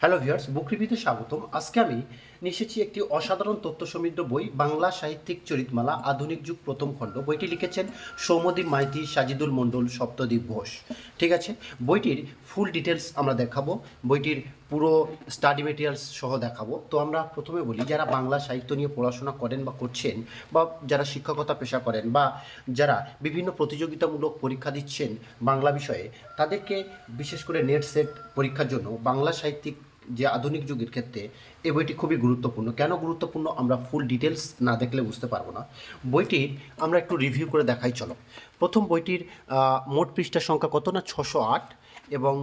Hello viewers বুক রিভিউতে স্বাগতম। আজকে আমি নিশেছি একটি অসাধারণ তথ্য সমৃদ্ধ বই, বাংলা সাহিত্যিক চরিতমালা, আধুনিক যুগ প্রথম খণ্ড। বইটি লিখেছেন সৌমদীপ মাইতি, সাজিদুল মণ্ডল সপ্তদ্বীপ ঘোষ। ঠিক আছে? বইটির ফুল ডিটেলস আমরা দেখাবো। বইটির পুরো স্টাডি মেটেরিয়ালস সহ দেখাবো। তো আমরা প্রথমে বলি, যারা বাংলা সাহিত্য নিয়ে পড়াশোনা করেন বা করছেন বা যারা শিক্ষকতা পেশা করেন বা যারা বিভিন্ন প্রতিযোগিতামূলক পরীক্ষা দিচ্ছেন বাংলা বিষয়ে, তাদেরকে বিশেষ করে নেট সেট পরীক্ষার জন্য বাংলা সাহিত্যিক যে আধুনিক যুগের ক্ষেত্রে এই বইটি খুবই গুরুত্বপূর্ণ। কেন গুরুত্বপূর্ণ? আমরা ফুল ডিটেলস না দেখলে বুঝতে পারব না। বইটি আমরা একটু রিভিউ করে দেখাই, চলো। প্রথম বইটির মোট পৃষ্ঠা সংখ্যা কত না? ছশো আট। এবং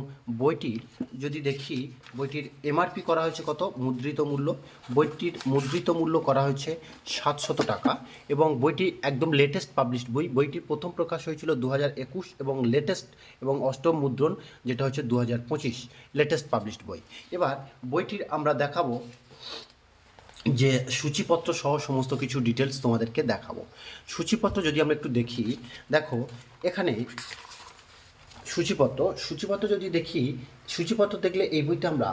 বইটির যদি দেখি, বইটির এমআরপি করা হয়েছে কত? মুদ্রিত মূল্য। বইটির মুদ্রিত মূল্য করা হয়েছে সাতশত টাকা এবং বইটি একদম লেটেস্ট পাবলিশড বই। বইটির প্রথম প্রকাশ হয়েছিল দু একুশ এবং লেটেস্ট এবং অষ্টম মুদ্রণ, যেটা হচ্ছে দু পঁচিশ লেটেস্ট পাবলিশড বই। এবার বইটির আমরা দেখাবো যে সূচিপত্র সহ সমস্ত কিছু ডিটেলস তোমাদেরকে দেখাবো। সূচিপত্র যদি আমরা একটু দেখি, দেখো, এখানে সূচিপত্র। সূচিপত্র যদি দেখি, সূচিপত্র দেখলে এই বইতে আমরা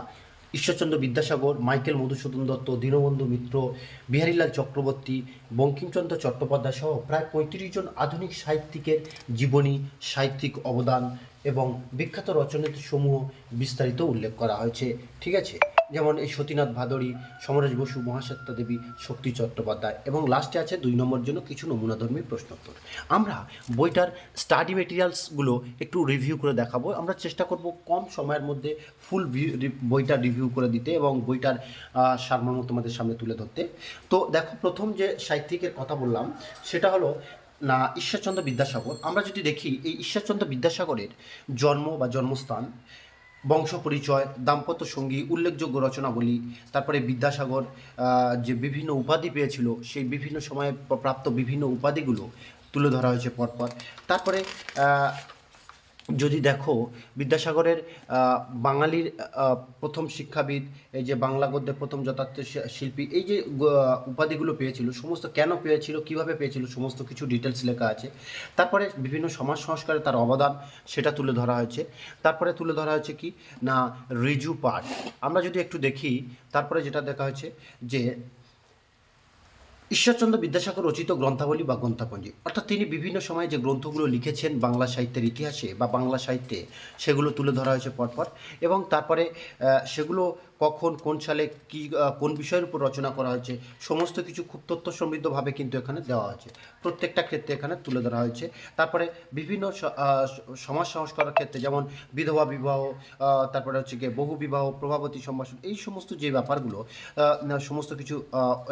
ঈশ্বরচন্দ্র বিদ্যাসাগর, মাইকেল মধুসূদন দত্ত, দীনবন্ধু মিত্র, বিহারীলাল চক্রবর্তী, বঙ্কিমচন্দ্র চট্টোপাধ্যায় সহ প্রায় পঁয়ত্রিশ জন আধুনিক সাহিত্যিকের জীবনী, সাহিত্যিক অবদান এবং বিখ্যাত রচনাটি সমূহ বিস্তারিত উল্লেখ করা হয়েছে। ঠিক আছে? যেমন এই সতীনাথ ভাদুরী, সমরেশ বসু মহাশ্বেতা দেবী, শক্তি চট্টোপাধ্যায় এবং লাস্টে আছে দুই নম্বর জন্য কিছু নমুনাধর্মী প্রশ্নোত্তর। আমরা বইটার স্টাডি মেটেরিয়ালসগুলো একটু রিভিউ করে দেখাবো। আমরা চেষ্টা করব কম সময়ের মধ্যে ফুল বইটা রিভিউ করে দিতে এবং বইটার সারমর্ম তোমাদের সামনে তুলে ধরতে। তো দেখো, প্রথম যে সাহিত্যিকের কথা বললাম, সেটা হলো না, ঈশ্বরচন্দ্র বিদ্যাসাগর। আমরা যদি দেখি, এই ঈশ্বরচন্দ্র বিদ্যাসাগরের জন্ম বা জন্মস্থান, বংশ পরিচয়, দাম্পত্য সঙ্গী, উল্লেখযোগ্য রচনাবলী, তারপরে বিদ্যাসাগর যে বিভিন্ন উপাধি পেয়েছিল, সেই বিভিন্ন সময়ে প্রাপ্ত বিভিন্ন উপাধিগুলো তুলে ধরা হয়েছে পরপর। তারপরে যদি দেখো, বিদ্যাসাগরের বাঙালির প্রথম শিক্ষাবিদ, এই যে বাংলা গদ্যের প্রথম যথার্থ শিল্পী, এই যে উপাধিগুলো পেয়েছিল, সমস্ত কেন পেয়েছিল, কীভাবে পেয়েছিল, সমস্ত কিছু ডিটেলস লেখা আছে। তারপরে বিভিন্ন সমাজ সংস্কারে তার অবদান, সেটা তুলে ধরা হয়েছে। তারপরে তুলে ধরা হয়েছে কি? না, রিজু পাঠ। আমরা যদি একটু দেখি, তারপরে যেটা দেখা হয়েছে যে ঈশ্বরচন্দ্র বিদ্যাসাগর রচিত গ্রন্থাবলী বা গ্রন্থাপঞ্জি। অর্থাৎ তিনি বিভিন্ন সময়ে যে গ্রন্থগুলো লিখেছেন বাংলা সাহিত্যের ইতিহাসে বা বাংলা সাহিত্যে, সেগুলো তুলে ধরা হয়েছে পরপর এবং তারপরে সেগুলো কখন কোন সালে কি কোন বিষয়ের উপর রচনা করা হয়েছে, সমস্ত কিছু খুব তথ্য সমৃদ্ধভাবে কিন্তু এখানে দেওয়া হয়েছে। প্রত্যেকটা ক্ষেত্রে এখানে তুলে ধরা হয়েছে। তারপরে বিভিন্ন সমাজ সংস্কারের ক্ষেত্রে যেমন বিধবা বিবাহ তারপরে হচ্ছে গিয়ে বহু বিবাহ, প্রভাবতী সম্ভাষণ, এই সমস্ত যে ব্যাপারগুলো সমস্ত কিছু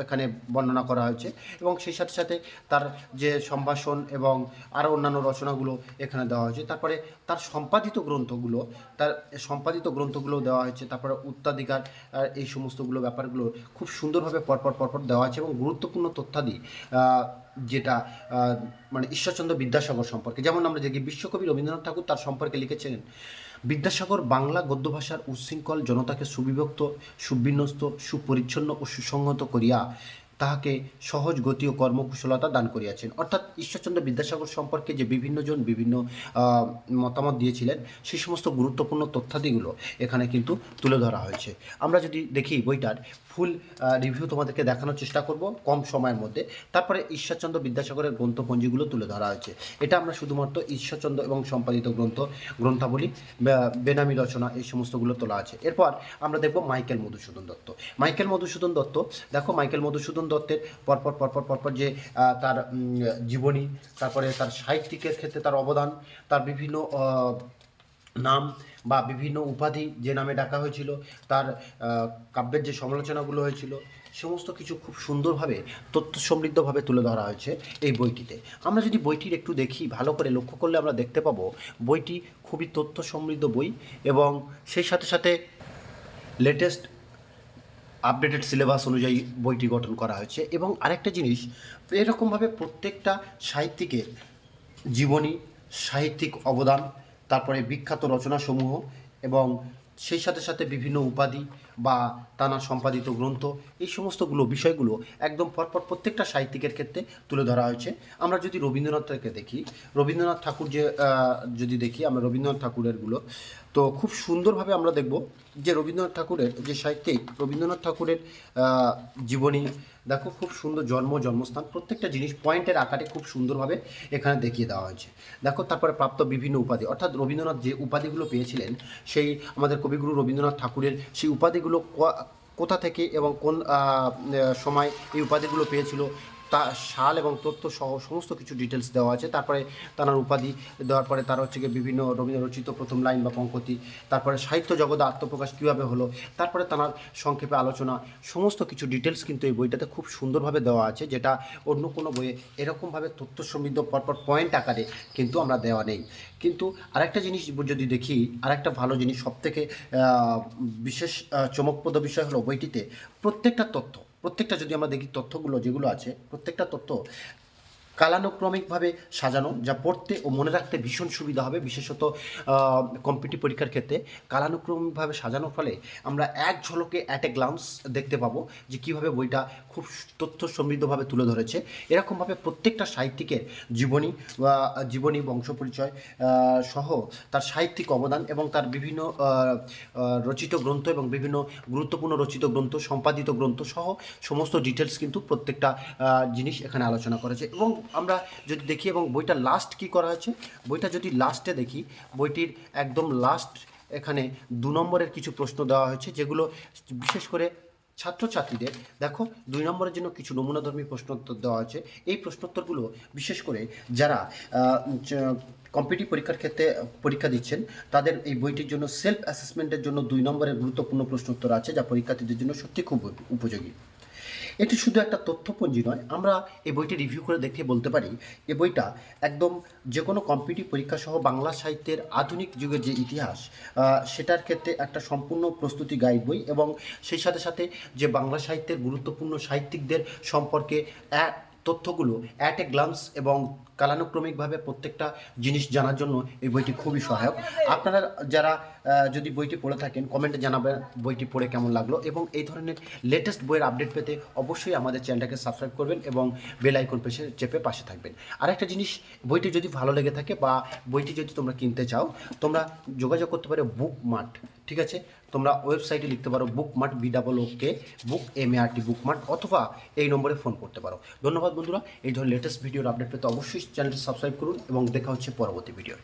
এখানে বর্ণনা করা হয়েছে। এবং সেই সাথে সাথে তার যে সম্ভাষণ এবং আরও অন্যান্য রচনাগুলো এখানে দেওয়া হয়েছে। তারপরে তার সম্পাদিত গ্রন্থগুলো, তার সম্পাদিত গ্রন্থগুলো দেওয়া হয়েছে। তারপরে উত্তরাধিকার আর এই সমস্তগুলো ব্যাপারগুলো খুব সুন্দরভাবে পরপর পরপর দেওয়া আছে এবং গুরুত্বপূর্ণ তথ্যাদি যেটা মানে ঈশ্বরচন্দ্র বিদ্যাসাগর সম্পর্কে, যেমন আমরা দেখি বিশ্বকবি রবীন্দ্রনাথ ঠাকুর তার সম্পর্কে লিখেছিলেন বিদ্যাসাগর বাংলা গদ্য ভাষার উচ্ছৃঙ্খল, জনতাকে সুবিভক্ত, সুবিন্যস্ত, সুপরিচ্ছন্ন ও সুসংহত করিয়া তাহাকে সহজ গতি ও কর্মকুশলতা দান করিয়াছেন। অর্থাৎ ঈশ্বরচন্দ্র বিদ্যাসাগর সম্পর্কে যে বিভিন্নজন বিভিন্ন মতামত দিয়েছিলেন সেই সমস্ত গুরুত্বপূর্ণ তথ্যাদিগুলো এখানে কিন্তু তুলে ধরা হয়েছে। আমরা যদি দেখি বইটার ফুল রিভিউ তোমাদেরকে দেখানোর চেষ্টা করব কম সময়ের মধ্যে। তারপরে ঈশ্বরচন্দ্র বিদ্যাসাগরের গ্রন্থপঞ্জিগুলো তুলে ধরা হয়েছে। এটা আমরা শুধুমাত্র ঈশ্বরচন্দ্র এবং সম্পাদিত গ্রন্থ, গ্রন্থাবলী বেনামি রচনা এই সমস্তগুলো তোলা আছে। এরপর আমরা দেখব মাইকেল মধুসূদন দত্ত। মাইকেল মধুসূদন দত্ত, দেখো মাইকেল মধুসূদন দত্তের পরপর পরপর পরপর যে তার জীবনী, তারপরে তার সাহিত্যিকের ক্ষেত্রে তার অবদান, তার বিভিন্ন নাম বা বিভিন্ন উপাধি যে নামে ডাকা হয়েছিল, তার কাব্যের যে সমালোচনাগুলো হয়েছিল, সমস্ত কিছু খুব সুন্দরভাবে, তথ্য সমৃদ্ধভাবে তুলে ধরা হয়েছে এই বইটিতে। আমরা যদি বইটির একটু দেখি, ভালো করে লক্ষ্য করলে আমরা দেখতে পাবো, বইটি খুবই তথ্য সমৃদ্ধ বই এবং সেই সাথে সাথে লেটেস্ট আপডেটেড সিলেবাস অনুযায়ী বইটি গঠন করা হয়েছে এবং আরেকটা জিনিস, এরকমভাবে প্রত্যেকটা সাহিত্যিকের জীবনী, সাহিত্যিক অবদান, তারপরে বিখ্যাত রচনাসমূহ এবং সেই সাথে সাথে বিভিন্ন উপাধি বা তানা সম্পাদিত গ্রন্থ, এই সমস্তগুলো, বিষয়গুলো একদম পরপর প্রত্যেকটা সাহিত্যিকের ক্ষেত্রে তুলে ধরা হয়েছে। আমরা যদি রবীন্দ্রনাথকে দেখি, রবীন্দ্রনাথ ঠাকুর যে যদি দেখি আমরা রবীন্দ্রনাথ ঠাকুরেরগুলো তো খুব সুন্দরভাবে আমরা দেখব যে রবীন্দ্রনাথ ঠাকুরের যে সাহিত্যিক, রবীন্দ্রনাথ ঠাকুরের জীবনী, দেখো খুব সুন্দর জন্ম, জন্মস্থান, প্রত্যেকটা জিনিস পয়েন্টের আকারে খুব সুন্দরভাবে এখানে দেখিয়ে দেওয়া হয়েছে। দেখো তারপরে প্রাপ্ত বিভিন্ন উপাধি, অর্থাৎ রবীন্দ্রনাথ যে উপাধিগুলো পেয়েছিলেন, সেই আমাদের কবিগুরু রবীন্দ্রনাথ ঠাকুরের সেই উপাধিগুলো কোথা থেকে এবং কোন সময় এই উপাধিগুলো পেয়েছিল তা সাল এবং তথ্য সহ সমস্ত কিছু ডিটেলস দেওয়া আছে। তারপরে তার উপাধি দেওয়ার পরে তার হচ্ছে গিয়ে বিভিন্ন রবীন্দ্র রচিত প্রথম লাইন বা পঙ্কতি, তারপরে সাহিত্য জগতে আত্মপ্রকাশ কীভাবে হলো, তারপরে তার সংক্ষেপে আলোচনা, সমস্ত কিছু ডিটেলস কিন্তু এই বইটাতে খুব সুন্দরভাবে দেওয়া আছে, যেটা অন্য কোনো বইয়ে এরকমভাবে তথ্য সমৃদ্ধ পরপর পয়েন্ট আকারে কিন্তু আমরা দেওয়া নেই। কিন্তু আরেকটা জিনিস যদি দেখি, আরেকটা ভালো জিনিস সবথেকে বিশেষ চমকপ্রদ বিষয় হলো বইটিতে প্রত্যেকটা তথ্য প্রত্যেকটা যদি আমরা দেখি তথ্যগুলো যেগুলো আছে প্রত্যেকটা তথ্য কালানুক্রমিকভাবে সাজানো, যা পড়তে ও মনে রাখতে ভীষণ সুবিধা হবে, বিশেষত কম্পিটিভ পরীক্ষার ক্ষেত্রে। কালানুক্রমিকভাবে সাজানোর ফলে আমরা এক ঝলকে অ্যাট এ গ্লান্স দেখতে পাবো যে কীভাবে বইটা খুব তথ্য সমৃদ্ধভাবে তুলে ধরেছে। এরকমভাবে প্রত্যেকটা সাহিত্যিকের জীবনী বা জীবনী বংশপরিচয় সহ তার সাহিত্যিক অবদান এবং তার বিভিন্ন রচিত গ্রন্থ এবং বিভিন্ন গুরুত্বপূর্ণ রচিত গ্রন্থ, সম্পাদিত গ্রন্থ সহ সমস্ত ডিটেলস কিন্তু প্রত্যেকটা জিনিস এখানে আলোচনা করেছে এবং আমরা যদি দেখি এবং বইটা লাস্ট কি করা হয়েছে বইটা যদি লাস্টে দেখি, বইটির একদম লাস্ট এখানে দু নম্বরের কিছু প্রশ্ন দেওয়া হয়েছে, যেগুলো বিশেষ করে ছাত্রছাত্রীদের, দেখো, দুই নম্বরের জন্য কিছু নমুনাধর্মী প্রশ্নোত্তর দেওয়া আছে এই প্রশ্নোত্তরগুলো বিশেষ করে যারা কম্পিটিভ পরীক্ষার ক্ষেত্রে পরীক্ষা দিচ্ছেন, তাদের এই বইটির জন্য সেলফ অ্যাসেসমেন্টের জন্য দুই নম্বরের গুরুত্বপূর্ণ প্রশ্নোত্তর আছে, যা পরীক্ষার্থীদের জন্য সত্যি খুব উপযোগী। এটি শুধু একটা তথ্যপঞ্জি নয়, আমরা এই বইটি রিভিউ করে দেখে বলতে পারি এই বইটা একদম যে কোনো কম্পিটিভ পরীক্ষা সহ বাংলা সাহিত্যের আধুনিক যুগের যে ইতিহাস সেটার ক্ষেত্রে একটা সম্পূর্ণ প্রস্তুতি গাইড বই এবং সেই সাথে সাথে যে বাংলা সাহিত্যের গুরুত্বপূর্ণ সাহিত্যিকদের সম্পর্কে তথ্যগুলো অ্যাট এ গ্লান্স এবং কালানুক্রমিকভাবে প্রত্যেকটা জিনিস জানার জন্য এই বইটি খুবই সহায়ক। আপনারা যারা যদি বইটি পড়ে থাকেন কমেন্টে জানাবেন বইটি পড়ে কেমন লাগল এবং এই ধরনের লেটেস্ট বইয়ের আপডেট পেতে অবশ্যই আমাদের চ্যানেলটাকে সাবস্ক্রাইব করবেন এবং বেল আইকন পেশে চেপে পাশে থাকবেন। আরেকটা জিনিস, বইটি যদি ভালো লেগে থাকে বা বইটি যদি তোমরা কিনতে চাও, তোমরা যোগাযোগ করতে পারো বুক মার্ট ঠিক আছে? তোমরা ওয়েবসাইটে লিখতে পারো book mart B double K book M T book mart অথবা এই নম্বরে ফোন করতে পারো। ধন্যবাদ বন্ধুরা, এই ধরনের লেটেস্ট ভিডিওর আপডেট পেতে অবশ্যই চ্যানেলটি সাবস্ক্রাইব করুন এবং দেখা হচ্ছে পরবর্তী ভিডিও